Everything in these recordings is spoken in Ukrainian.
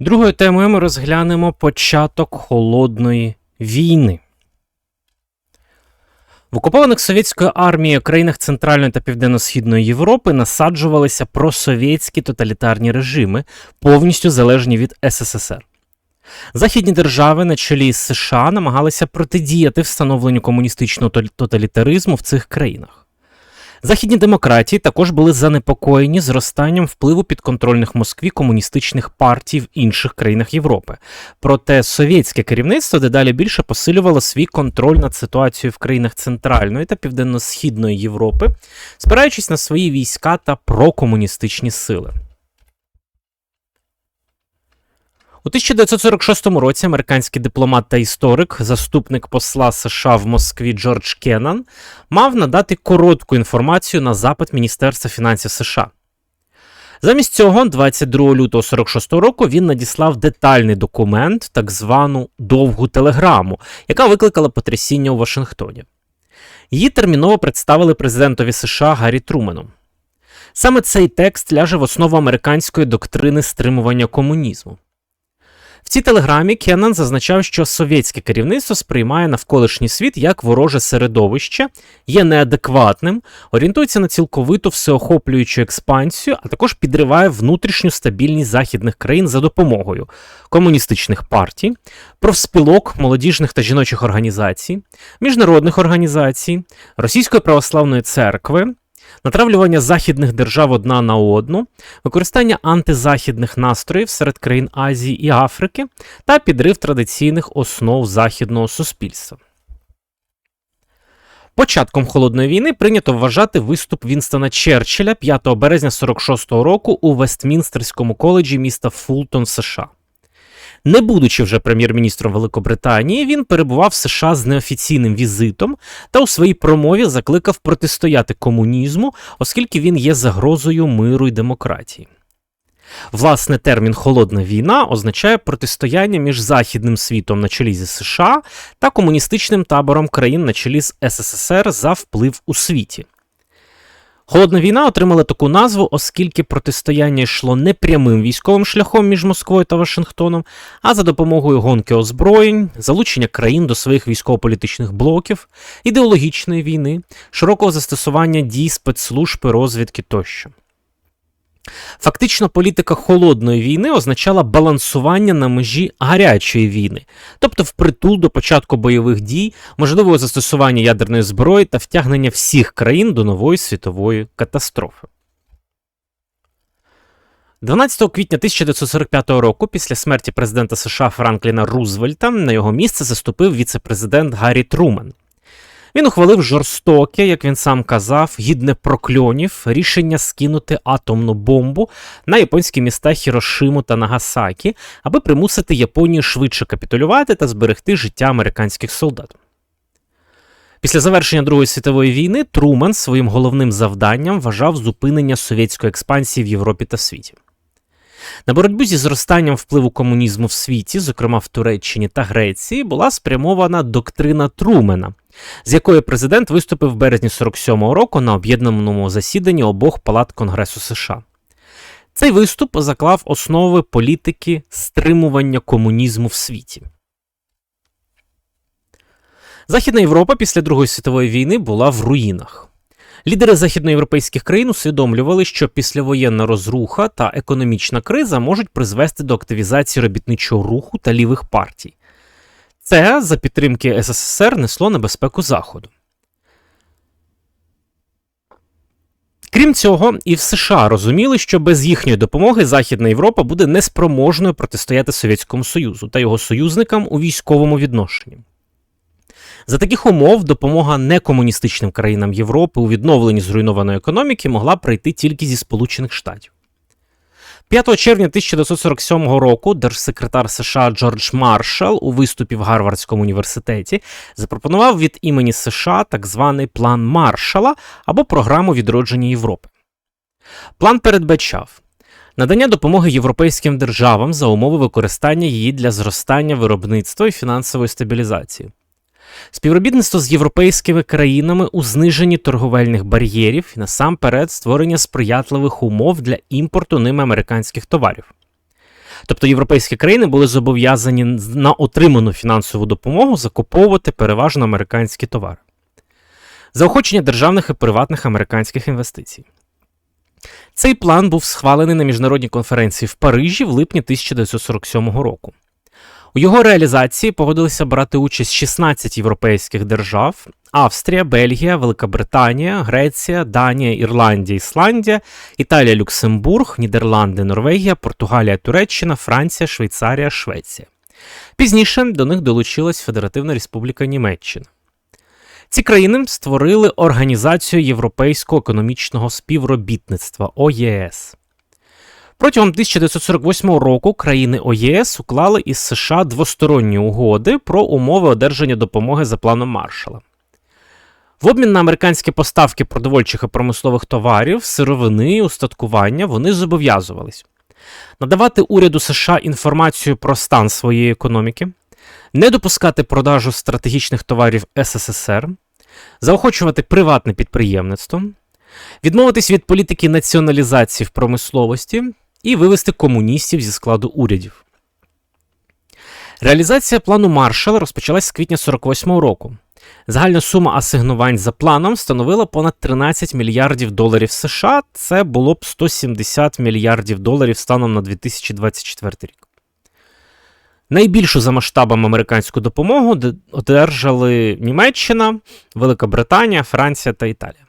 Другою темою ми розглянемо початок холодної війни. В окупованих совєтською армією країнах Центральної та Південно-Східної Європи насаджувалися просовєтські тоталітарні режими, повністю залежні від СССР. Західні держави на чолі з США намагалися протидіяти встановленню комуністичного тоталітаризму в цих країнах. Західні демократії також були занепокоєні зростанням впливу підконтрольних Москві комуністичних партій в інших країнах Європи. Проте совєтське керівництво дедалі більше посилювало свій контроль над ситуацією в країнах Центральної та Південно-Східної Європи, спираючись на свої війська та прокомуністичні сили. У 1946 році американський дипломат та історик, заступник посла США в Москві Джордж Кеннан, мав надати коротку інформацію на запит Міністерства фінансів США. Замість цього, 22 лютого 46 року, він надіслав детальний документ, так звану довгу телеграму, яка викликала потрясіння у Вашингтоні. Її терміново представили президентові США Гаррі Трумену. Саме цей текст ляже в основу американської доктрини стримування комунізму. Цій телеграмі Кеннан зазначав, що совєтське керівництво сприймає навколишній світ як вороже середовище, є неадекватним, орієнтується на цілковиту всеохоплюючу експансію, а також підриває внутрішню стабільність західних країн за допомогою комуністичних партій, профспілок, молодіжних та жіночих організацій, міжнародних організацій, Російської православної церкви натравлювання західних держав одна на одну, використання антизахідних настроїв серед країн Азії і Африки та підрив традиційних основ західного суспільства. Початком холодної війни прийнято вважати виступ Вінстона Черчилля 5 березня 46-го року у Вестмінстерському коледжі міста Фултон, США. Не будучи вже прем'єр-міністром Великобританії, він перебував в США з неофіційним візитом та у своїй промові закликав протистояти комунізму, оскільки він є загрозою миру й демократії. Власне, термін холодна війна означає протистояння між західним світом на чолі зі США та комуністичним табором країн на чолі з СССР за вплив у світі. Холодна війна отримала таку назву, оскільки протистояння йшло не прямим військовим шляхом між Москвою та Вашингтоном, а за допомогою гонки озброєнь, залучення країн до своїх військово-політичних блоків, ідеологічної війни, широкого застосування дій спецслужб і розвідки тощо. Фактично, політика холодної війни означала балансування на межі гарячої війни, тобто впритул до початку бойових дій, можливого застосування ядерної зброї та втягнення всіх країн до нової світової катастрофи. 12 квітня 1945 року, після смерті президента США Франкліна Рузвельта, на його місце заступив віце-президент Гаррі Трумен. Він ухвалив жорстоке, як він сам казав, гідне прокльонів рішення скинути атомну бомбу на японські міста Хірошиму та Нагасакі, аби примусити Японію швидше капітулювати та зберегти життя американських солдат. Після завершення Другої світової війни Труман своїм головним завданням вважав зупинення совєтської експансії в Європі та світі. На боротьбу зі зростанням впливу комунізму в світі, зокрема в Туреччині та Греції, була спрямована доктрина Трумена, з якою президент виступив в березні 47-го року на об'єднаному засіданні обох палат Конгресу США. Цей виступ заклав основи політики стримування комунізму в світі. Західна Європа після Другої світової війни була в руїнах. Лідери західноєвропейських країн усвідомлювали, що післявоєнна розруха та економічна криза можуть призвести до активізації робітничого руху та лівих партій. Це за підтримки СССР несло небезпеку Заходу. Крім цього, і в США розуміли, що без їхньої допомоги Західна Європа буде неспроможною протистояти Совєтському Союзу та його союзникам у військовому відношенні. За таких умов допомога некомуністичним країнам Європи у відновленні зруйнованої економіки могла прийти тільки зі Сполучених Штатів. 5 червня 1947 року держсекретар США Джордж Маршал у виступі в Гарвардському університеті запропонував від імені США так званий план Маршала або програму відродження Європи. План передбачав надання допомоги європейським державам за умови використання її для зростання виробництва і фінансової стабілізації. Співробітництво з європейськими країнами у зниженні торговельних бар'єрів і насамперед створення сприятливих умов для імпорту ними американських товарів. Тобто європейські країни були зобов'язані на отриману фінансову допомогу закуповувати переважно американські товари. Заохочення державних і приватних американських інвестицій. Цей план був схвалений на міжнародній конференції в Парижі в липні 1947 року. У його реалізації погодилися брати участь 16 європейських держав: Австрія, Бельгія, Велика Британія, Греція, Данія, Ірландія, Ісландія, Італія, Люксембург, Нідерланди, Норвегія, Португалія, Туреччина, Франція, Швейцарія, Швеція. Пізніше до них долучилась Федеративна Республіка Німеччина. Ці країни створили Організацію Європейського економічного співробітництва ОЄС. Протягом 1948 року країни ОЄС уклали із США двосторонні угоди про умови одержання допомоги за планом Маршала. В обмін на американські поставки продовольчих і промислових товарів, сировини і устаткування вони зобов'язувались надавати уряду США інформацію про стан своєї економіки, не допускати продажу стратегічних товарів СССР, заохочувати приватне підприємництво, відмовитись від політики націоналізації в промисловості і вивести комуністів зі складу урядів. Реалізація плану Маршала розпочалась з квітня 48-го року. Загальна сума асигнувань за планом становила понад 13 мільярдів доларів США. Це було б 170 мільярдів доларів станом на 2024 рік. Найбільшу за масштабом американську допомогу одержали Німеччина, Велика Британія, Франція та Італія.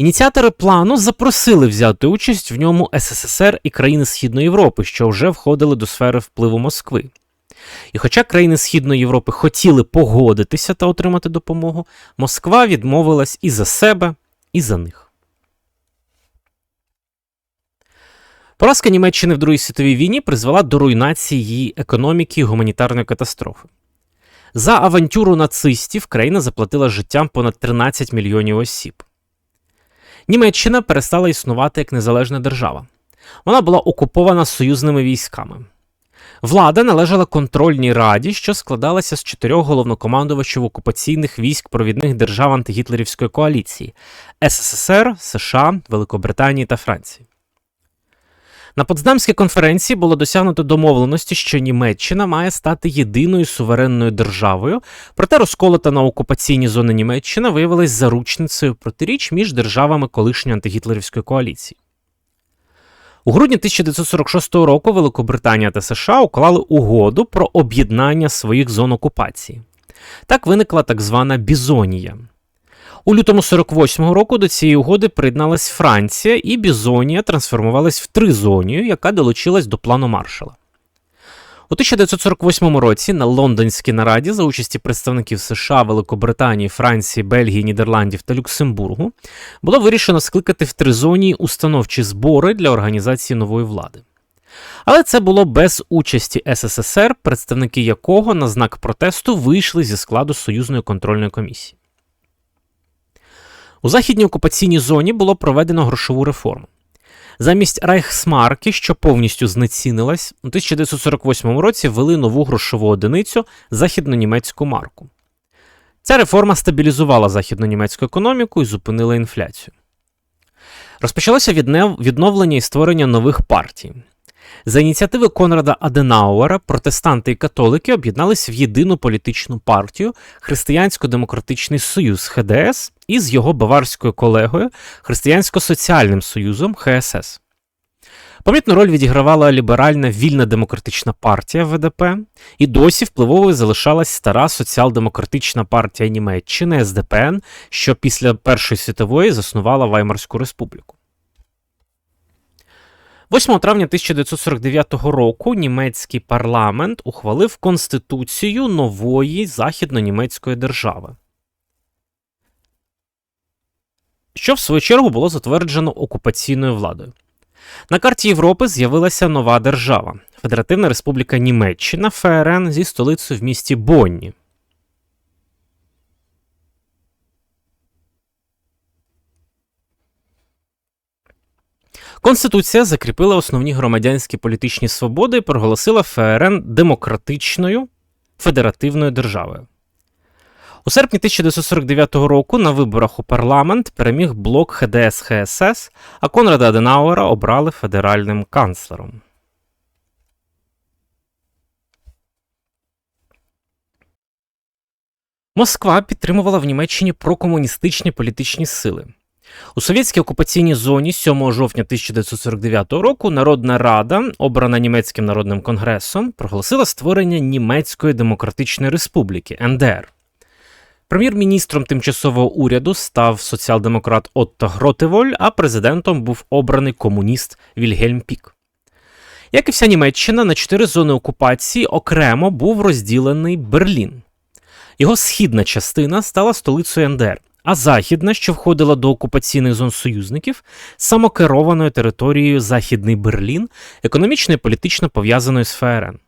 Ініціатори плану запросили взяти участь в ньому СССР і країни Східної Європи, що вже входили до сфери впливу Москви. І хоча країни Східної Європи хотіли погодитися та отримати допомогу, Москва відмовилась і за себе, і за них. Поразка Німеччини в Другій світовій війні призвела до руйнації її економіки і гуманітарної катастрофи. За авантюру нацистів країна заплатила життям понад 13 мільйонів осіб. Німеччина перестала існувати як незалежна держава. Вона була окупована союзними військами. Влада належала контрольній раді, що складалася з чотирьох головнокомандувачів окупаційних військ провідних держав антигітлерівської коаліції СССР, США, Великобританії та Франції. На Потсдамській конференції було досягнуто домовленості, що Німеччина має стати єдиною суверенною державою, проте розколота на окупаційні зони Німеччина виявилась заручницею протиріч між державами колишньої антигітлерівської коаліції. У грудні 1946 року Великобританія та США уклали угоду про об'єднання своїх зон окупації. Так виникла так звана Бізонія. У лютому 48-го року до цієї угоди приєдналась Франція, і Бізонія трансформувалась в Тризонію, яка долучилась до плану Маршала. У 1948 році на лондонській нараді за участі представників США, Великобританії, Франції, Бельгії, Нідерландів та Люксембургу було вирішено скликати в Тризонії установчі збори для організації нової влади. Але це було без участі СССР, представники якого на знак протесту вийшли зі складу союзної контрольної комісії. У західній окупаційній зоні було проведено грошову реформу. Замість Райхсмарки, що повністю знецінилась, у 1948 році ввели нову грошову одиницю західно-німецьку марку. Ця реформа стабілізувала західно-німецьку економіку і зупинила інфляцію. Розпочалося відновлення і створення нових партій. За ініціативи Конрада Аденауера протестанти і католики об'єдналися в єдину політичну партію Християнсько-демократичний Союз ХДС із його баварською колегою Християнсько-соціальним Союзом ХСС. Помітну роль відігравала ліберальна вільна демократична партія ВДП, і досі впливовою залишалась стара соціал-демократична партія Німеччини СДПН, що після Першої світової заснувала Ваймарську республіку. 8 травня 1949 року німецький парламент ухвалив Конституцію нової західно-німецької держави, що в свою чергу було затверджено окупаційною владою. На карті Європи з'явилася нова держава Федеративна Республіка Німеччина ФРН зі столицею в місті Бонні. Конституція закріпила основні громадянські політичні свободи і проголосила ФРН демократичною федеративною державою. У серпні 1949 року на виборах у парламент переміг блок ХДС ХСС, а Конрада Аденауера обрали федеральним канцлером. Москва підтримувала в Німеччині прокомуністичні політичні сили. У совєтській окупаційній зоні 7 жовтня 1949 року Народна Рада, обрана німецьким народним конгресом, проголосила створення Німецької Демократичної Республіки НДР. Прем'єр-міністром тимчасового уряду став соціал-демократ Отто Гротеволь, а президентом був обраний комуніст Вільгельм Пік. Як і вся Німеччина, на чотири зони окупації окремо був розділений Берлін. Його східна частина стала столицею НДР, а західна, що входила до окупаційних зон союзників, самокерованою територією Західний Берлін, економічно і політично пов'язаною з ФРН.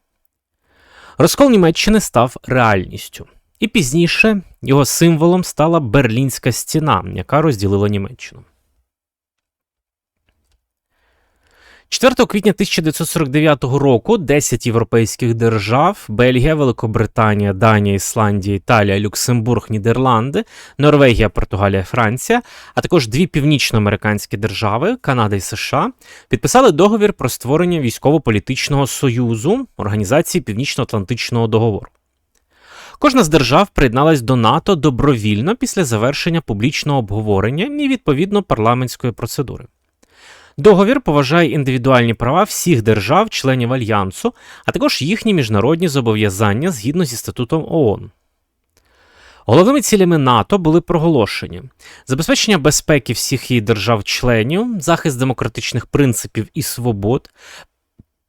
Розкол Німеччини став реальністю. І пізніше його символом стала Берлінська стіна, яка розділила Німеччину. 4 квітня 1949 року 10 європейських держав Бельгія, Великобританія, Данія, Ісландія, Італія, Люксембург, Нідерланди, Норвегія, Португалія, Франція, а також дві північноамериканські держави Канада і США підписали договір про створення військово-політичного союзу Організації Північно-Атлантичного договору. Кожна з держав приєдналась до НАТО добровільно після завершення публічного обговорення і відповідно парламентської процедури. Договір поважає індивідуальні права всіх держав-членів альянсу, а також їхні міжнародні зобов'язання згідно зі статутом ООН. Головними цілями НАТО були проголошені забезпечення безпеки всіх її держав-членів, захист демократичних принципів і свобод,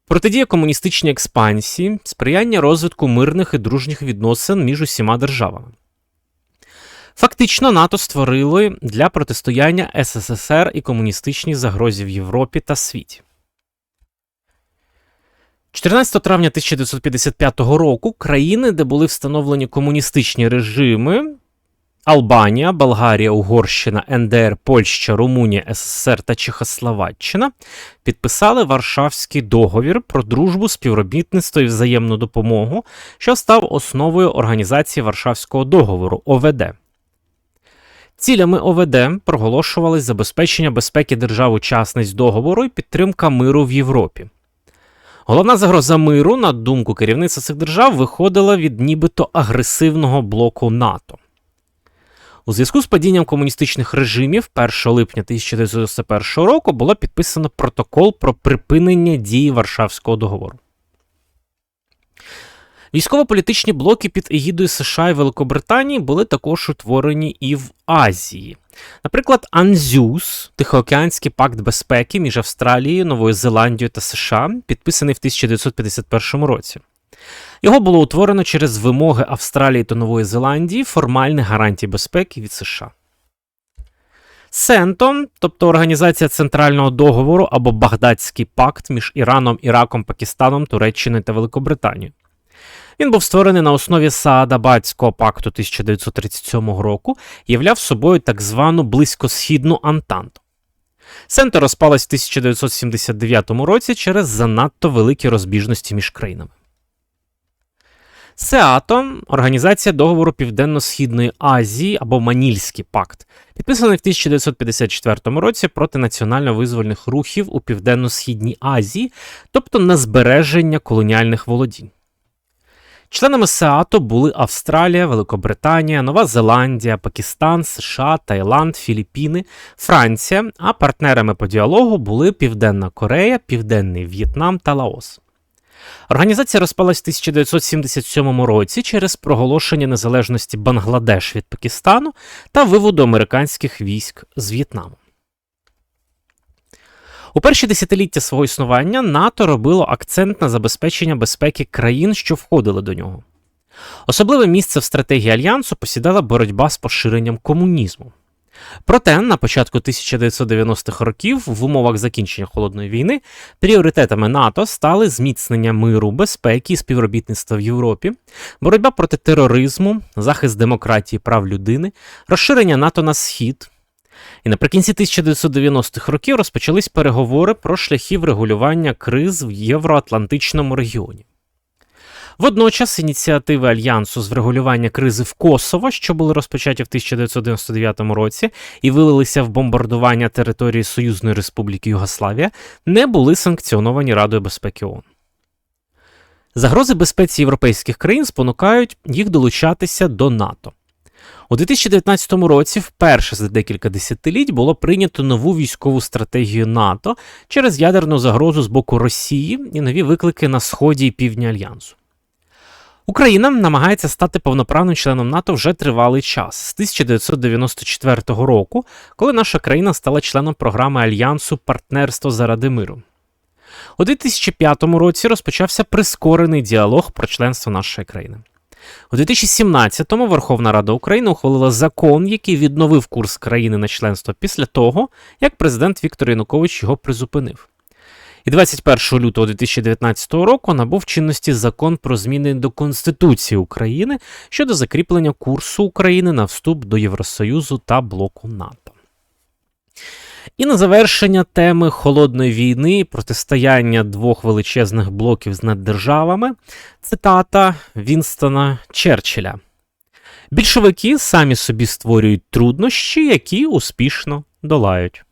протидія комуністичній експансії, сприяння розвитку мирних і дружніх відносин між усіма державами. Фактично, НАТО створили для протистояння СССР і комуністичній загрозі в Європі та світі. 14 травня 1955 року країни, де були встановлені комуністичні режими Албанія, Болгарія, Угорщина, НДР, Польща, Румунія, СССР та Чехословаччина підписали Варшавський договір про дружбу, співробітництво і взаємну допомогу, що став основою організації Варшавського договору ОВД. Цілями ОВД проголошувались забезпечення безпеки держав-учасниць договору і підтримка миру в Європі. Головна загроза миру, на думку керівництва цих держав, виходила від нібито агресивного блоку НАТО. У зв'язку з падінням комуністичних режимів 1 липня 1991 року було підписано протокол про припинення дії Варшавського договору. Військово-політичні блоки під егідою США і Великобританії були також утворені і в Азії. Наприклад, Анзюс, Тихоокеанський пакт безпеки між Австралією, Новою Зеландією та США, підписаний в 1951 році. Його було утворено через вимоги Австралії та Нової Зеландії формальних гарантій безпеки від США. Сентон, тобто Організація Центрального договору або Багдадський пакт між Іраном, Іраком, Пакистаном, Туреччиною та Великобританією. Він був створений на основі Саадабадського пакту 1937 року і являв собою так звану близькосхідну Антанту. Сенто розпалась в 1979 році через занадто великі розбіжності між країнами. СЕАТО Організація договору Південно-Східної Азії або Манільський пакт, підписаний в 1954 році проти національно-визвольних рухів у Південно-Східній Азії, тобто на збереження колоніальних володінь. Членами СЕАТО були Австралія, Великобританія, Нова Зеландія, Пакистан, США, Таїланд, Філіппіни, Франція, а партнерами по діалогу були Південна Корея, Південний В'єтнам та Лаос. Організація розпалась в 1977 році через проголошення незалежності Бангладеш від Пакистану та виводу американських військ з В'єтнаму. У перші десятиліття свого існування НАТО робило акцент на забезпечення безпеки країн, що входили до нього. Особливе місце в стратегії альянсу посідала боротьба з поширенням комунізму. Проте на початку 1990-х років, в умовах закінчення холодної війни, пріоритетами НАТО стали зміцнення миру, безпеки і співробітництва в Європі, боротьба проти тероризму, захист демократії прав людини, розширення НАТО на схід. І наприкінці 1990-х років розпочались переговори про шляхи врегулювання криз в євроатлантичному регіоні. Водночас ініціативи Альянсу з врегулювання кризи в Косово, що були розпочаті в 1999 році і вилилися в бомбардування території Союзної Республіки Югославія, не були санкціоновані Радою безпеки ООН. Загрози безпеці європейських країн спонукають їх долучатися до НАТО. У 2019 році, вперше за декілька десятиліть, було прийнято нову військову стратегію НАТО через ядерну загрозу з боку Росії і нові виклики на сході і півдні альянсу. Україна намагається стати повноправним членом НАТО вже тривалий час з 1994 року, коли наша країна стала членом програми Альянсу Партнерство заради миру. У 2005 році розпочався прискорений діалог про членство нашої країни. У 2017-му Верховна Рада України ухвалила закон, який відновив курс країни на членство після того, як президент Віктор Янукович його призупинив. І 21 лютого 2019 року набув чинності закон про зміни до Конституції України щодо закріплення курсу України на вступ до Євросоюзу та блоку НАТО. І на завершення теми холодної війни, протистояння двох величезних блоків з наддержавами, цитата Вінстона Черчилля. Більшовики самі собі створюють труднощі, які успішно долають.